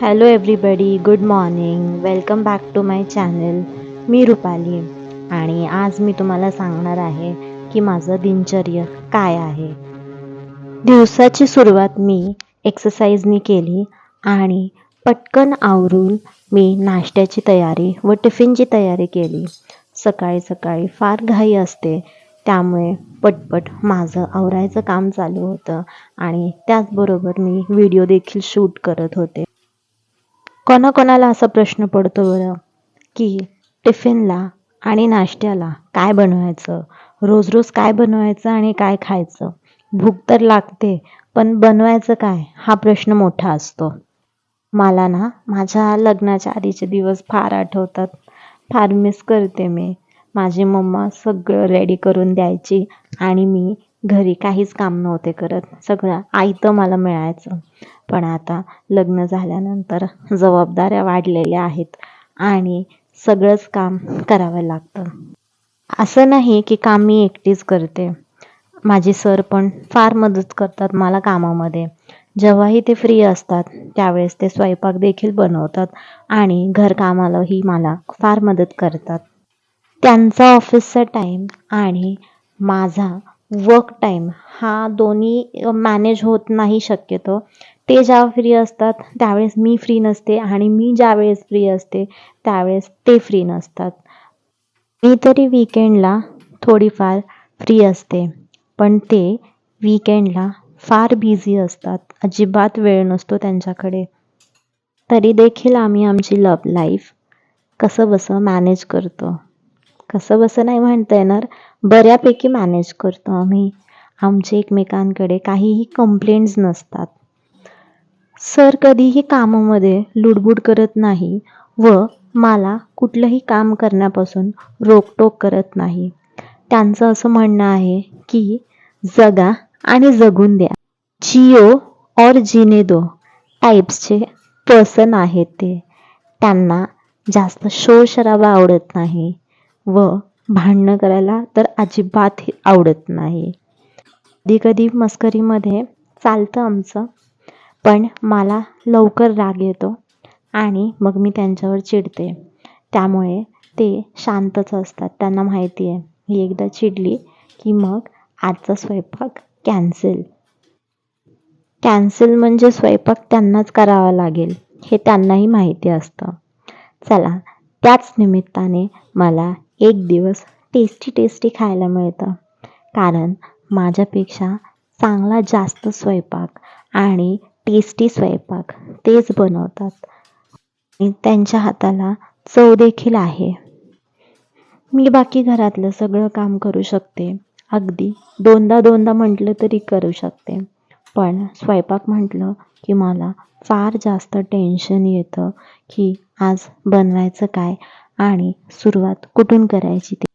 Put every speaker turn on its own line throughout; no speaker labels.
Hello everybody good morning welcome back to my channel मी रुपाली आणि आज मी तुम्हाला सांगणार आहे की माझं दिनचर्या काय आहे. दिवसाची सुरुवात मी एक्सरसाइजनी केली आणि पटकन आवरून मी नाश्त्याची तयारी व टिफिनची तयारी केली. सकाळी सकाळी फार घाई असते त्यामुळे पटपट माझं आवरायचं काम चालू होतं आणि त्याचबरोबर मी व्हिडिओ देखील शूट करत होते. कोणाकोणाला असा प्रश्न पडतो बरं? की टिफिनला आणि नाश्त्याला काय बनवायचं? रोज रोज काय बनवायचं आणि काय खायचं? भूक तर लागते पण बनवायचं काय? हा प्रश्न मोठा असतो. मला ना माझ्या लग्नाच्या आधीचे दिवस फार आठवतात. फार मिस करते मी. माझी मम्मा सगळं रेडी करून द्यायची आणि मी घरी काहीच काम नव्हते करत. सगळं आयतं मला मिळायचं. पण आता लग्न झाल्यानंतर जबाबदाऱ्या वाढलेल्या आहेत आणि सगळंच काम करावं लागतं. असं नाही की काम मी एकटीच करते. माझे सर पण फार मदत करतात मला कामामध्ये. जेव्हाही ते फ्री असतात त्यावेळेस ते स्वयंपाक देखील बनवतात आणि घरकामालाही मला फार मदत करतात. त्यांचा ऑफिसचा टाईम आणि माझा वर्क टाईम हा दोन्ही मॅनेज होत नाही शक्यतो. ते ज्या फ्री असतात त्यावेळेस मी फ्री नसते आणि मी ज्यावेळेस फ्री असते त्यावेळेस ते फ्री नसतात. मी तरी विकेंडला थोडीफार फ्री असते पण ते विकेंडला फार बिझी असतात. अजिबात वेळ नसतो त्यांच्याकडे. तरी देखील आम्ही आमची लव लाईफ कसं बसं मॅनेज करतो. कसं बसं नाही म्हणता येणार. बऱ्यापैकी मॅनेज करतो आम्ही. आमचे एकमेकांकडे काहीही कंप्लेंट्स नसतात. सर कधीही कामामध्ये लुडबुड करत नाही व मला कुठलंही काम करण्यापासून रोकटोक करत नाही. त्यांचं असं म्हणणं आहे की जगा आणि जगून द्या. जिओ और जिने दो टाईप्सचे पर्सन आहेत ते. त्यांना जास्त शोर शराबा आवडत नाही. व भांडणं करायला तर अजिबात आवडत नाही. कधी कधी मस्करीमध्ये चालतं आमचं पण मला लवकर राग येतो आणि मग मी त्यांच्यावर चिडते. त्यामुळे ते शांतच असतात त्यांना माहिती आहे. मी एकदा चिडली की मग आजचा स्वयंपाक कॅन्सल. कॅन्सल म्हणजे स्वयंपाक त्यांनाच करावा लागेल हे त्यांनाही माहिती असतं. चला त्याच निमित्ताने मला एक दिवस टेस्टी टेस्टी खायला मिळतं. कारण माझ्यापेक्षा चांगला जास्त स्वयंपाक आणि टेस्टी स्वयंपाक तेच बनवतात. आणि त्यांच्या हाताला चव देखील आहे. मी बाकी घरातलं सगळं काम करू शकते. अगदी दोनदा दोनदा म्हटलं तरी करू शकते. पण स्वयंपाक म्हटलं की मला फार जास्त टेन्शन येतं की आज बनवायचं काय? आणि सुरुवात कुठून करायची ते.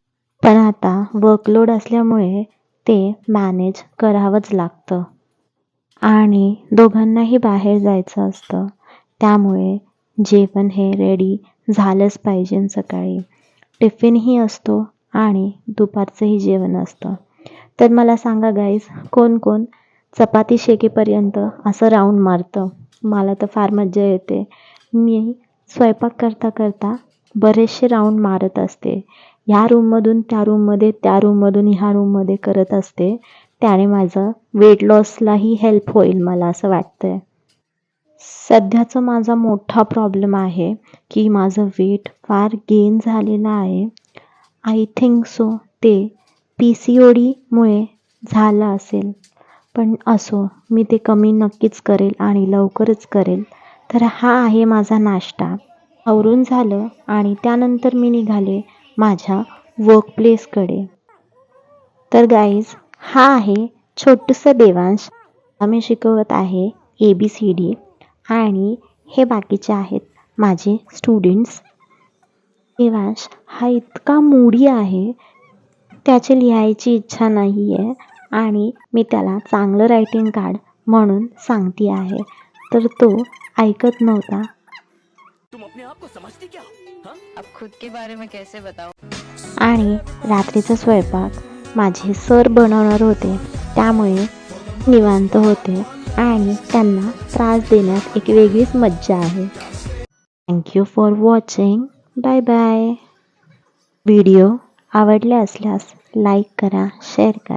पण आता वर्कलोड असल्यामुळे ते मॅनेज करावंच लागतं. आणि दोघांनाही बाहेर जायचं असतं. त्यामुळे जेवण हे रेडी झालंच पाहिजे सकाळी. टिफिनही असतो आणि दुपारचंही जेवण असतं. तर मला सांगा गाईज कोण कोण चपाती शेकेपर्यंत असं राऊंड मारतं? मला तर फार मज्जा येते. मी स्वयंपाक करता करता बरेचसे राऊंड मारत असते. ह्या रूममधून त्या रूममध्ये त्या रूममधून ह्या रूममध्ये करत असते. त्याने माझं वेट लॉसलाही हेल्प होईल मला असं वाटतंय. सध्याचा माझा मोठा प्रॉब्लेम आहे की माझं वेट फार गेन झालेलं आहे. आय थिंक सो ते पी सी ओ डीमुळे झालं असेल. पण असो मी ते कमी नक्कीच करेल आणि लवकरच करेल. तर हा आहे माझा नाश्ता. आवरून झालं आणि त्यानंतर मी निघाले माझ्या वर्कप्लेसकडे तर गाईज हा आहे छोटंसं देवांश. आम्ही शिकवत आहे ए बी सी डी आणि हे बाकीचे आहेत माझे स्टुडंट्स देवांश हा इतका मूडी आहे. त्याची लिहायची इच्छा नाही आहे आणि मी त्याला चांगलं रायटिंग कार्ड म्हणून सांगते आहे तर तो ऐकत नव्हता.
अपने आप को समझती क्या? हो?
अब खुद के बारे में कैसे बताऊं?
आणि रात्रीचा स्वयंपाक माझे सर बनवणार होते. त्यामुळे निवांत होते आणि त्यांना त्रास देण्यात एक वेगळीच मज्जा आहे. Thank you for watching bye bye video आवडले असल्यास लाईक करा शेअर करा.